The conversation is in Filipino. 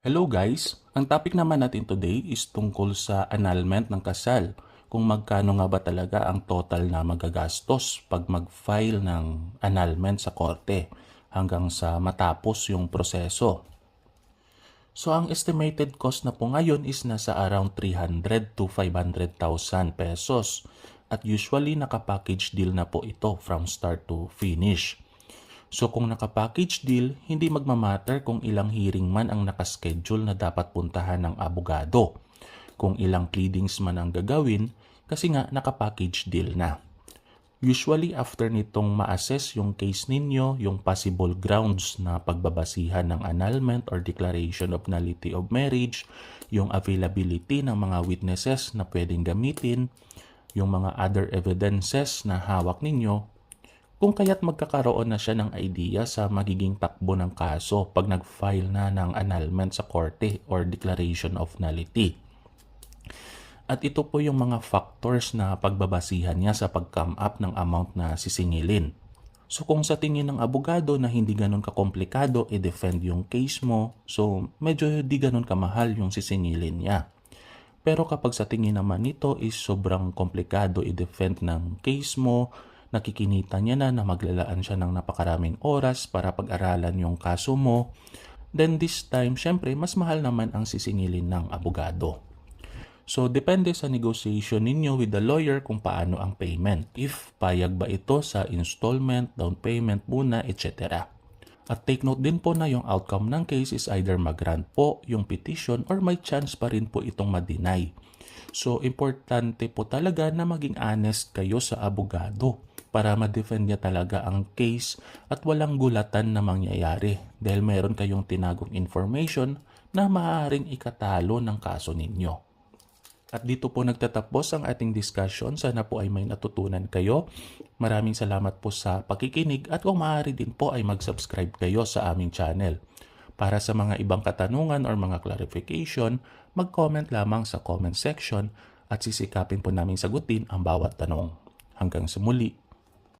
Hello guys! Ang topic naman natin today is tungkol sa annulment ng kasal. Kung magkano nga ba talaga ang total na magagastos pag mag-file ng annulment sa korte hanggang sa matapos yung proseso. So ang estimated cost na po ngayon is nasa around 300 to 500,000 pesos. At usually naka-package deal na po ito from start to finish. So kung naka-package deal, hindi magmamatter kung ilang hearing man ang nakaschedule na dapat puntahan ng abogado. Kung ilang pleadings man ang gagawin, kasi nga naka-package deal na. Usually after nitong ma-assess yung case ninyo, yung possible grounds na pagbabasihan ng annulment or declaration of nullity of marriage, yung availability ng mga witnesses na pwedeng gamitin, yung mga other evidences na hawak ninyo, kung kaya't magkakaroon na siya ng idea sa magiging takbo ng kaso pag nag-file na ng annulment sa korte or declaration of nullity. At ito po yung mga factors na pagbabasihan niya sa pag-come up ng amount na sisingilin. So kung sa tingin ng abogado na hindi ganun kakomplikado i-defend yung case mo, so medyo di ganun kamahal yung sisingilin niya. Pero kapag sa tingin naman nito is sobrang komplikado i-defend ng case mo, nakikinita niya na na maglalaan siya ng napakaraming oras para pag-aralan yung kaso mo, then this time, syempre, mas mahal naman ang sisingilin ng abogado. So, depende sa negotiation ninyo with the lawyer kung paano ang payment. If payag ba ito sa installment, down payment muna, etc. At take note din po na yung outcome ng case is either mag-grant po yung petition or may chance pa rin po itong ma-deny. So, importante po talaga na maging honest kayo sa abogado para ma-defend niya talaga ang case at walang gulatan na mangyayari dahil mayroon kayong tinagong information na maaaring ikatalo ng kaso ninyo. At dito po nagtatapos ang ating discussion. Sana po ay may natutunan kayo. Maraming salamat po sa pakikinig at kung maaari din po ay mag-subscribe kayo sa aming channel. Para sa mga ibang katanungan or mga clarification, mag-comment lamang sa comment section at sisikapin po namin sagutin ang bawat tanong. Hanggang sa muli.